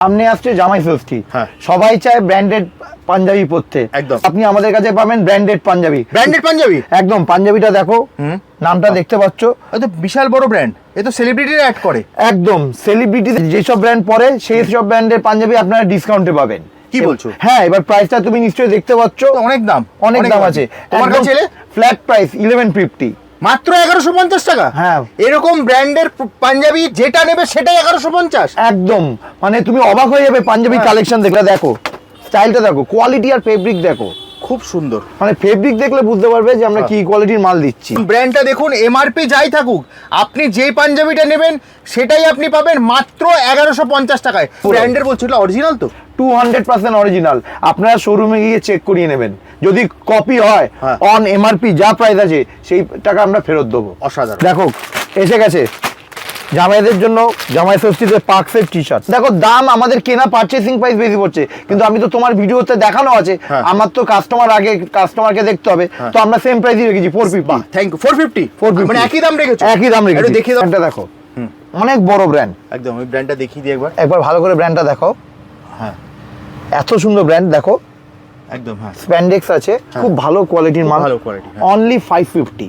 সামনে আসছে জামাই ষষ্ঠী। হ্যাঁ। সবাই চায় ব্র্যান্ডেড পাঞ্জাবি পরতে। একদম। আপনি আমাদের কাছে পাবেন ব্র্যান্ডেড পাঞ্জাবি। ব্র্যান্ডেড পাঞ্জাবি? একদম পাঞ্জাবিটা দেখো। নামটা দেখতে পাচ্ছ। তো বিশাল বড় ব্র্যান্ড এ তো সেলিব্রিটিরা অ্যাড করে। একদম সেলিব্রিটি যেসব ব্র্যান্ড পরে সেই সব ব্র্যান্ডের পাঞ্জাবি আপনারা ডিসকাউন্টে পাবেন। কি বলছো? হ্যাঁ এবার প্রাইসটা তুমি নিশ্চয়ই দেখতে পাচ্ছ। অনেক দাম অনেক দাম আছে। তোমার কাছে ফ্ল্যাট প্রাইস ইলেভেন ফিফটি মাত্র এগারোশো পঞ্চাশ টাকা? হ্যাঁ। এরকম ব্র্যান্ডের পাঞ্জাবি যেটা নেবে সেটাই এগারোশো পঞ্চাশ? একদম। মানে তুমি অবাক হয়ে যাবে পাঞ্জাবি হ্যাঁ। কালেকশন দেখলে। দেখো স্টাইলটা দেখো কোয়ালিটি আর ফেব্রিক দেখো। খুব সুন্দর। মানে ফেব্রিক দেখলে বুঝতে পারবে যে আমরা কি কোয়ালিটির মাল দিচ্ছি। ব্র্যান্ডটা দেখুন এমআরপি যাই থাকুক আপনি যেই পাঞ্জাবিটা নেবেন সেটাই আপনি পাবেন মাত্র এগারোশো পঞ্চাশ টাকায়। ব্র্যান্ডের বলছিল অরিজিনাল তো? টু হান্ড্রেড পার্সেন্ট অরিজিনাল আপনারা শোরুমে গিয়ে চেক করিয়ে নেবেন। যদি কপি হয় হ্যাঁ। অন এমআরপি যা প্রাইস আছে সেই টাকা আমরা ফেরত দেবো। অসাধারণ। দেখো এসে গেছে। জামাইদের জন্য জামাই ষষ্ঠীতে পার্কসের টি শার্ট দেখো দাম আমাদের কেনা পারচেসিং প্রাইস বেশি পড়ছে। কিন্তু আমি তো তোমার ভিডিওতে দেখানো আছে হ্যাঁ। আমার তো কাস্টমার আগে কাস্টমারকে দেখতে হবে। তো আমরা সেম প্রাইসই রেখেছি four fifty thank you four fifty four fifty মানে একই দাম রেখেছো? একই দাম রেখেছি। দেখিয়ে দাও। ব্র্যান্ডটা দেখো। অনেক বড় ব্র্যান্ড একদম ওই ব্র্যান্ডটা দেখিয়ে দিই একবার। একবার ভালো করে ব্র্যান্ডটা দেখো। হ্যাঁ। এত সুন্দর ব্র্যান্ড দেখো। একদম হ্যাঁ। স্প্যান্ডেক্স আছে খুব ভালো কোয়ালিটির মাল। ভালো হ্যাঁ। Only five fifty